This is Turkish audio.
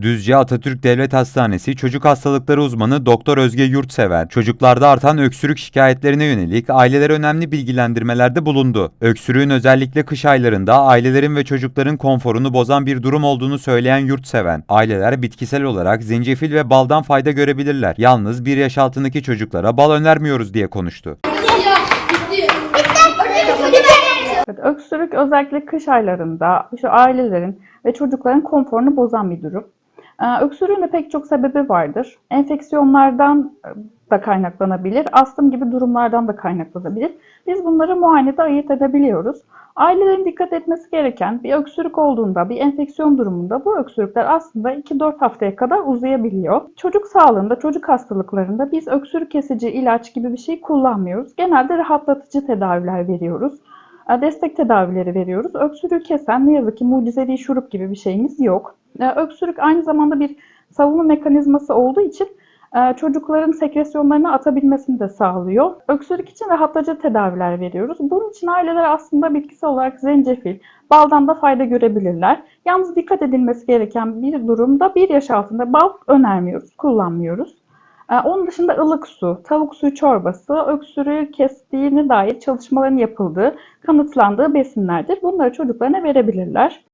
Düzce Atatürk Devlet Hastanesi Çocuk Hastalıkları Uzmanı Doktor Özge Yurtseven, çocuklarda artan öksürük şikayetlerine yönelik ailelere önemli bilgilendirmelerde bulundu. Öksürüğün özellikle kış aylarında ailelerin ve çocukların konforunu bozan bir durum olduğunu söyleyen Yurtseven, aileler bitkisel olarak zencefil ve baldan fayda görebilirler. Yalnız bir yaş altındaki çocuklara bal önermiyoruz diye konuştu. Öksürük özellikle kış aylarında şu ailelerin ve çocukların konforunu bozan bir durum. Ee, Öksürüğün de pek çok sebebi vardır. Enfeksiyonlardan da kaynaklanabilir, astım gibi durumlardan da kaynaklanabilir. Biz bunları muayenede ayırt edebiliyoruz. Ailelerin dikkat etmesi gereken bir öksürük olduğunda, bir enfeksiyon durumunda bu öksürükler aslında 2-4 haftaya kadar uzayabiliyor. Çocuk sağlığında, çocuk hastalıklarında biz öksürük kesici ilaç gibi bir şey kullanmıyoruz. Genelde rahatlatıcı tedaviler veriyoruz e, destek tedavileri veriyoruz. Öksürüğü kesen ne yazık ki mucizevi şurup gibi bir şeyimiz yok. E, Öksürük aynı zamanda bir savunma mekanizması olduğu için e, çocukların sekresyonlarını atabilmesini de sağlıyor. Öksürük için rahatlatıcı tedaviler veriyoruz. Bunun için aileler aslında bitkisel olarak zencefil, baldan da fayda görebilirler. Yalnız dikkat edilmesi gereken bir durumda bir yaş altında bal önermiyoruz, kullanmıyoruz. Ee, Onun dışında ılık su, tavuk suyu çorbası, öksürüğü kestiğine dair çalışmaların yapıldığı, kanıtlandığı besinlerdir. Bunları çocuklarına verebilirler.